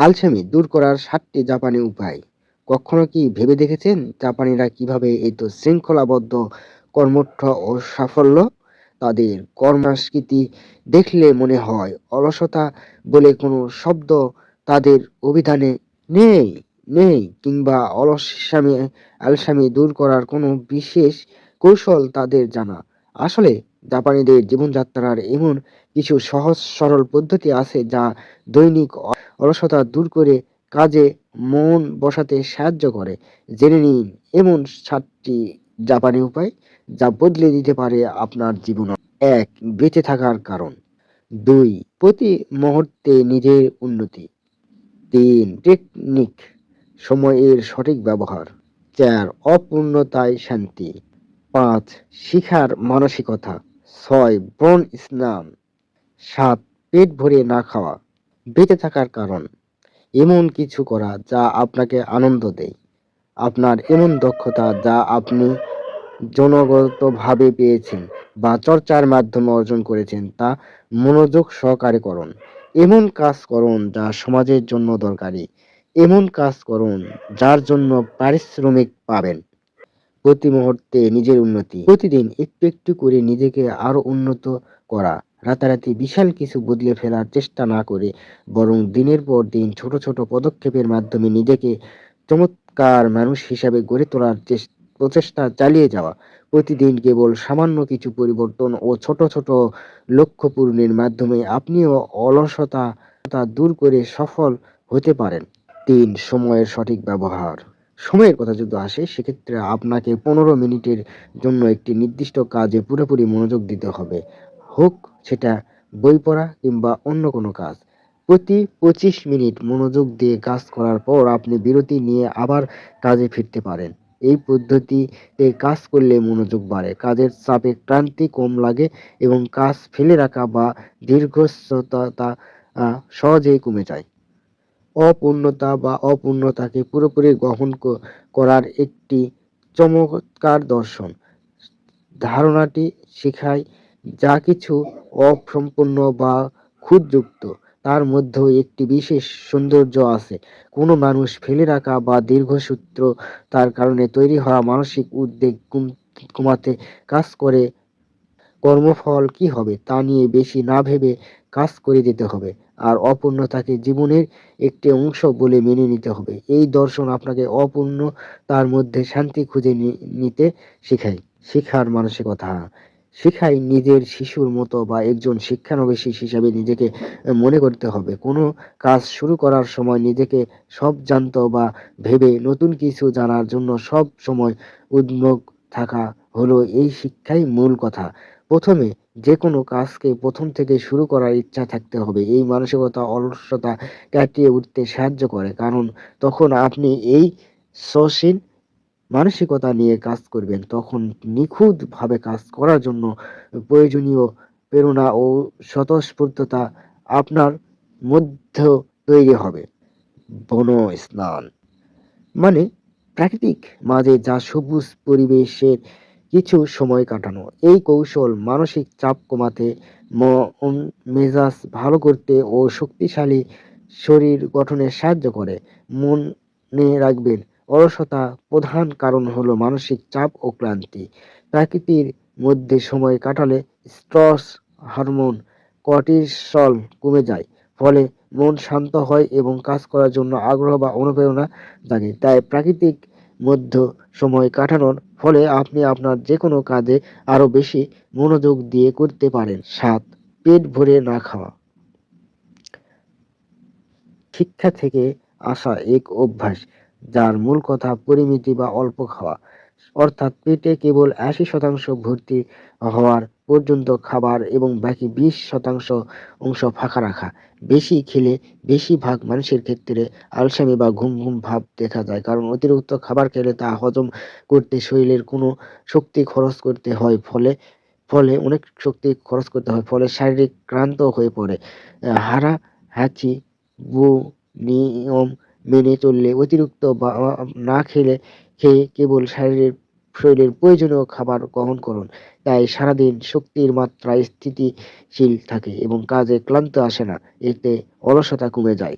আলসেমি দূর করার সাতটি জাপানি উপায়। কখনো কি ভেবে দেখেছেন জাপানিরা কীভাবে এই তো শৃঙ্খলাবদ্ধ কর্মঠ ও সাফল্য? তাদের কর্মসংস্কৃতি দেখলে মনে হয় অলসতা বলে কোনো শব্দ তাদের অভিধানে নেই নেই কিংবা অলস্যামি আলসামি দূর করার কোনো বিশেষ কৌশল তাদের জানা। আসলে জাপানিদের জীবনযাত্রার এমন কিছু সহজ, সরল পদ্ধতি আছে যা দৈনিক অলসতা দূর করে কাজে মন বসাতে সাহায্য করে। জেনে নিন, এমন সাতটি জাপানি উপায় যা বদলে দিতে পারে আপনার জীবন। এক, বেঁচে থাকার কারণ। দুই, প্রতি মুহূর্তে নিজের উন্নতি। তিন, টেকনিক, সময়ের সঠিক ব্যবহার। চার, অপূর্ণতায় শান্তি। পাঁচ, শিখার মানসিকতা। ছয় বন স্নান। সাত, পেট ভরে না খাওয়া। বেঁচে থাকার কারণ। এমন কিছু করা যা আপনাকে আনন্দ দেয়। আপনার এমন দক্ষতা যা আপনি জনগতভাবে পেয়েছেন বা চর্চার মাধ্যমে অর্জন করেছেন তা মনোযোগ সহকারে করুন। এমন কাজ করুন যা সমাজের জন্য দরকারি। এমন কাজ করুন যার জন্য পারিশ্রমিক পাবেন। প্রতি মুহূর্তে নিজের উন্নতি, প্রতিদিন একটু একটু করে নিজেকে আরও উন্নত করা, রাতারাতি বিশাল কিছু বদলে ফেলার চেষ্টা না করে, বরং দিনের পর দিন ছোট ছোট পদক্ষেপের মাধ্যমে নিজেকে চমৎকার মানুষ হিসাবে গড়ে তোলার প্রচেষ্টা চালিয়ে যাওয়া, প্রতিদিন কেবল সামান্য কিছু পরিবর্তন ও ছোট ছোট লক্ষ্য পূরণের মাধ্যমে আপনিও অলসতা দূর করে সফল হতে পারেন। তিন, সময়ের সঠিক ব্যবহার। সময়ের কথা যদি আসে, সেক্ষেত্রে আপনাকে পনেরো মিনিটের জন্য একটি নির্দিষ্ট কাজে পুরোপুরি মনোযোগ দিতে হবে। হোক, সেটা বই পড়া কিংবা অন্য কোনো কাজ। প্রতি পঁচিশ মিনিট মনোযোগ দিয়ে কাজ করার পর আপনি বিরতি নিয়ে আবার কাজে ফিরতে পারেন। এই পদ্ধতিতে কাজ করলে মনোযোগ বাড়ে। কাজের চাপে ক্লান্তি কম লাগে এবং কাজ ফেলে রাখা বা দীর্ঘস্থতা সহজেই কমে যায়। অপূর্ণতা বা অপূর্ণতাকে পুরোপুরি গ্রহণ করার একটি চমৎকার দর্শন। ধারণাটি শেখায় যা কিছু অসম্পূর্ণ বা খুঁতযুক্ত তার মধ্যেও একটি বিশেষ সৌন্দর্য আছে। কোনো মানুষ ফেলে রাখা বা দীর্ঘসূত্র তার কারণে তৈরি হওয়া মানসিক উদ্বেগ কমাতে কাজ করে। কর্মফল কি হবে তা নিয়ে বেশি না ভেবে কাজ করে যেতে হবে। আর অপূর্ণতাকে জীবনের একটি অংশ বলে মেনে নিতে হবে। এই দর্শন আপনাকে অপূর্ণ তার মধ্যে শান্তি খুঁজে নিতে শেখায়। শেখার মানসিকতা। শেখাই নিজের শিশুর মতো বা একজন শিক্ষানবিশ হিসাবে নিজেকে মনে করতে হবে। কোনো কাজ শুরু করার সময় নিজেকে সব জানত বা ভেবে নতুন কিছু জানার জন্য সব সময় উদ্যোগ থাকা হলো এই শিক্ষাই মূল কথা। প্রথমে যে কোনো কাজকে প্রথম থেকে শুরু করার ইচ্ছা থাকতে হবে। এই মানসিকতা, অলসতা কাটিয়ে উঠতে সাহায্য করে। কারণ তখন আপনি এই সসীন মানসিকতা নিয়ে কাজ করবেন। তখন নিখুঁতভাবে কাজ করার জন্য প্রয়োজনীয় প্রেরণা ও স্বতঃস্ফূর্ততা আপনার মধ্যে তৈরি হবে। বন স্নান মানে প্রাকৃতিক মাঝে যা সবুজ পরিবেশের কিছু সময় কাটানো। এই কৌশল মানসিক চাপ কমাতে মন মেজাজ ভালো করতে ও শক্তিশালী শরীর গঠনে সাহায্য করে। মনে রাখবেন, অলসতা প্রধান কারণ হলো মানসিক চাপ ও ক্লান্তি। প্রাকৃতির মধ্যে সময় কাটালে স্ট্রস হরমোন কর্টিসল কমে যায়, ফলে মন শান্ত হয় এবং কাজ করার জন্য আগ্রহ বা অনুপ্রেরণা জাগে। তাই প্রাকৃতিক মধ্য সময় কাটানোর ফলে আপনি আপনার যে কোনো কাজে আরও বেশি মনোযোগ দিয়ে করতে পারেন। সাত, পেট ভরে না খাওয়া। শিক্ষা থেকে আসা এক অভ্যাস, যার মূল কথা পরিমিতি বা অল্প খাওয়া। অর্থাৎ পেটে কেবল আশি শতাংশ ভর্তি হওয়ার পর্যন্ত খাবার এবং বাকি বিশ শতাংশ অংশ ফাঁকা রাখা। বেশি খেলে বেশিরভাগ মানুষের ক্ষেত্রে আলসামি বা ঘুম ঘুম ভাব দেখা যায়, কারণ অতিরিক্ত খাবার খেলে তা হজম করতে শরীরের কোনো শক্তি খরচ করতে হয়, ফলে ফলে অনেক শক্তি খরচ করতে হয়, ফলে শারীরিক ক্লান্ত হয়ে পড়ে। হারা হাঁচি বু নিয়ম মেনে চললে অতিরিক্ত বা, না খেলে, খেয়ে কেবল শারীরের শরীরের প্রয়োজনীয় খাবার গ্রহণ করুন। তাই সারাদিন শক্তির মাত্রা স্থিতিশীল থাকে এবং কাজে ক্লান্ত আসে না। এতে অলসতা কমে যায়।